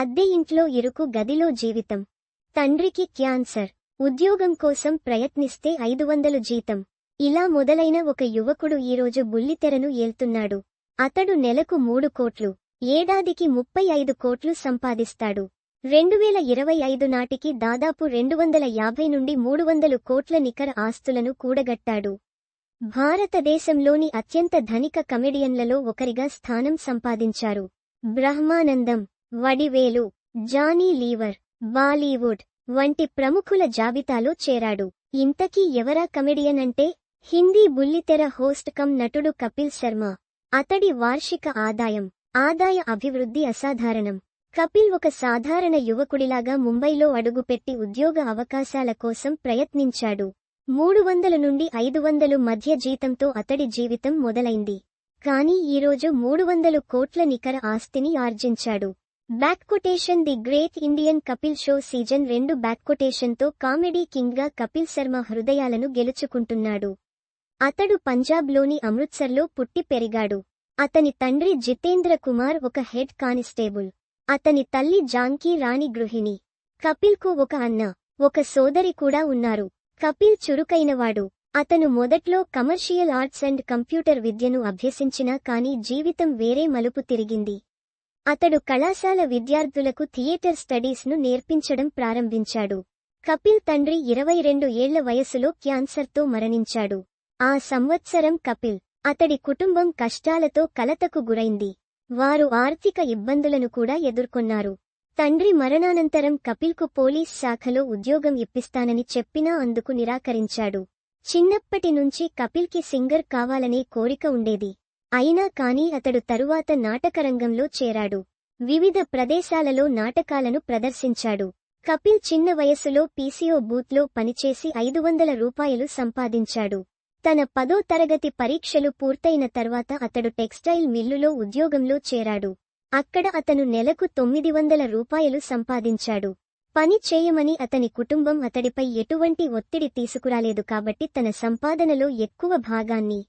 అద్దె ఇంట్లో ఇరుకు గదిలో జీవితం. తండ్రికి క్యాన్సర్. ఉద్యోగం కోసం ప్రయత్నిస్తే ఐదు వందలు జీతం. ఇలా మొదలైన ఒక యువకుడు ఈరోజు బుల్లితెరను ఏల్తున్నాడు. అతడు నెలకు మూడు కోట్లు ఏడాదికి ముప్పై ఐదు కోట్లు సంపాదిస్తాడు. రెండువేల ఇరవై ఐదు నాటికి దాదాపు రెండు వందల యాభై నుండి మూడు వందలు కోట్ల నికర ఆస్తులను కూడగట్టాడు. భారతదేశంలోని అత్యంత ధనిక కమెడియన్లలో ఒకరిగా స్థానం సంపాదించారు. బ్రహ్మానందం. వడివేలు జానీ లీవర్ బాలీవుడ్ వంటి ప్రముఖుల జాబితాలో చేరాడు. ఇంతకీ ఎవరా కమెడియన్ అంటే? హిందీ బుల్లితెర హోస్ట్ కమ్ నటుడు కపిల్ శర్మ. అతడి వార్షిక ఆదాయం ఆదాయ అభివృద్ధి అసాధారణం. కపిల్ ఒక సాధారణ యువకుడిలాగా ముంబైలో అడుగుపెట్టి ఉద్యోగ అవకాశాల కోసం ప్రయత్నించాడు. మూడు వందల నుండి ఐదు వందలు మధ్య జీతంతో అతడి జీవితం మొదలైంది. కానీ ఈరోజు మూడు వందలు కోట్ల నికర ఆస్తిని ఆర్జించాడు. Back quotation the great Indian Kapil show season రెండు బ్యాక్ కొటేషన్తో కామెడీ కింగ్గా కపిల్ శర్మ హృదయాలను గెలుచుకుంటున్నాడు. అతడు పంజాబ్లోని అమృత్సర్లో పుట్టి పెరిగాడు. అతని తండ్రి జితేంద్ర కుమార్ ఒక హెడ్ కానిస్టేబుల్. అతని తల్లి జాన్కీ రాణి గృహిణి. కపిల్కు ఒక అన్న ఒక సోదరి కూడా ఉన్నారు. కపిల్ చురుకైనవాడు. అతను మొదట్లో కమర్షియల్ ఆర్ట్స్ అండ్ కంప్యూటర్ విద్యను అభ్యసించినా కానీ జీవితం వేరే మలుపు తిరిగింది. అతడు కళాశాల విద్యార్థులకు థియేటర్ స్టడీస్ను నేర్పించడం ప్రారంభించాడు. కపిల్ తండ్రి ఇరవై రెండు ఏళ్ళ వయసులో క్యాన్సర్తో మరణించాడు. ఆ సంవత్సరం కపిల్ అతడి కుటుంబం కష్టాలతో కలతకు గురైంది. వారు ఆర్థిక ఇబ్బందులను కూడా ఎదుర్కొన్నారు. తండ్రి మరణానంతరం కపిల్కు పోలీస్ శాఖలో ఉద్యోగం ఇప్పిస్తానని చెప్పినా అందుకు నిరాకరించాడు. చిన్నప్పటి నుంచి కపిల్కి సింగర్ కావాలనే కోరిక ఉండేది. అయినా కానీ అతడు తరువాత నాటకరంగంలో చేరాడు. వివిధ ప్రదేశాలలో నాటకాలను ప్రదర్శించాడు. కపిల్ చిన్న వయసులో పీసీఓ బూత్లో పనిచేసి ఐదు వందల రూపాయలు సంపాదించాడు. తన పదో తరగతి పరీక్షలు పూర్తయిన తర్వాత అతడు టెక్స్టైల్ మిల్లులో ఉద్యోగంలో చేరాడు. అక్కడ అతను నెలకు తొమ్మిది వందల రూపాయలు సంపాదించాడు. పని చేయమని అతని కుటుంబం అతడిపై ఎటువంటి ఒత్తిడి తీసుకురాలేదు కాబట్టి తన సంపాదనలో ఎక్కువ భాగాన్ని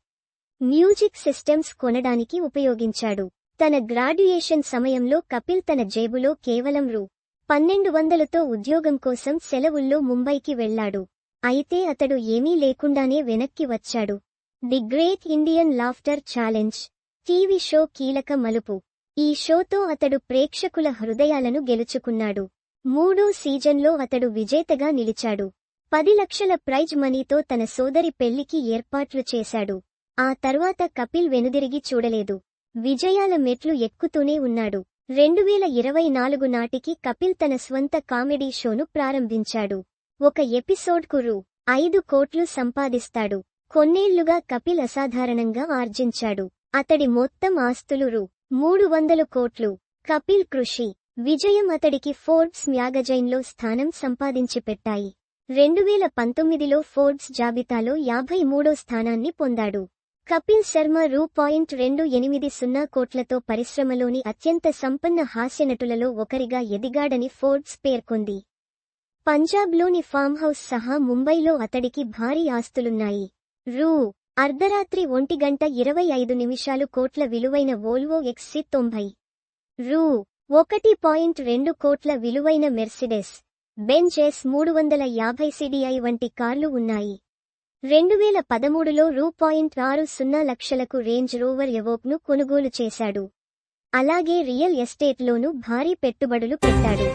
మ్యూజిక్ సిస్టమ్స్ కొనడానికి ఉపయోగించాడు. తన గ్రాడ్యుయేషన్ సమయంలో కపిల్ తన జేబులో కేవలం రూ. పన్నెండు వందలతో ఉద్యోగం కోసం సెలవుల్లో ముంబైకి వెళ్ళాడు అయితే అతడు ఏమీ లేకుండానే వెనక్కి వచ్చాడు. The great Indian laughter challenge TV show కీలక మలుపు. ఈ షోతో అతడు ప్రేక్షకుల హృదయాలను గెలుచుకున్నాడు. మూడో సీజన్లో అతడు విజేతగా నిలిచాడు. పది లక్షల ప్రైజ్ మనీతో తన సోదరి పెళ్ళికి ఏర్పాట్లు చేశాడు. ఆ తర్వాత కపిల్ వెనుదిరిగి చూడలేదు. విజయాల మెట్లు ఎక్కుతూనే ఉన్నాడు. రెండు వేల ఇరవై నాలుగు నాటికి కపిల్ తన స్వంత కామెడీ షోను ప్రారంభించాడు. ఒక ఎపిసోడ్కు రూ ఐదు కోట్లు సంపాదిస్తాడు. కొన్నేళ్ళుగా కపిల్ అసాధారణంగా ఆర్జించాడు. అతడి మొత్తం ఆస్తులు రూ మూడు వందలు కోట్లు. కపిల్ కృషి విజయం అతడికి ఫోర్బ్స్ మ్యాగజైన్లో స్థానం సంపాదించి పెట్టాయి రెండు వేల పంతొమ్మిదిలో ఫోర్బ్స్ జాబితాలో యాభై మూడో స్థానాన్ని పొందాడు. కపిల్ శర్మ రూ పాయింట్ రెండు ఎనిమిది సున్నా కోట్లతో పరిశ్రమలోని అత్యంత సంపన్న హాస్యనటులలో ఒకరిగా ఎదిగాడని ఫోర్బ్స్ పేర్కొంది. పంజాబ్లోని ఫామ్ హౌస్ సహా ముంబైలో అతడికి భారీ ఆస్తులున్నాయి. రూ. అర్ధరాత్రి ఒంటి గంట ఇరవై ఐదు నిమిషాలు కోట్ల విలువైన వోల్వో ఎక్స్సి తొంభై. రూ. ఒకటి పాయింట్ రెండు కోట్ల విలువైన మెర్సిడెస్. బెంజెస్ మూడు వందల యాభై సిడిఐ వంటి కార్లు ఉన్నాయి. రెండు వేల పదమూడులో రూ పాయింట్ ఆరు సున్నా లక్షలకు రేంజ్ రోవర్ ఎవోక్ను కొనుగోలు చేశాడు. అలాగే రియల్ ఎస్టేట్లోనూ భారీ పెట్టుబడులు పెట్టాడు.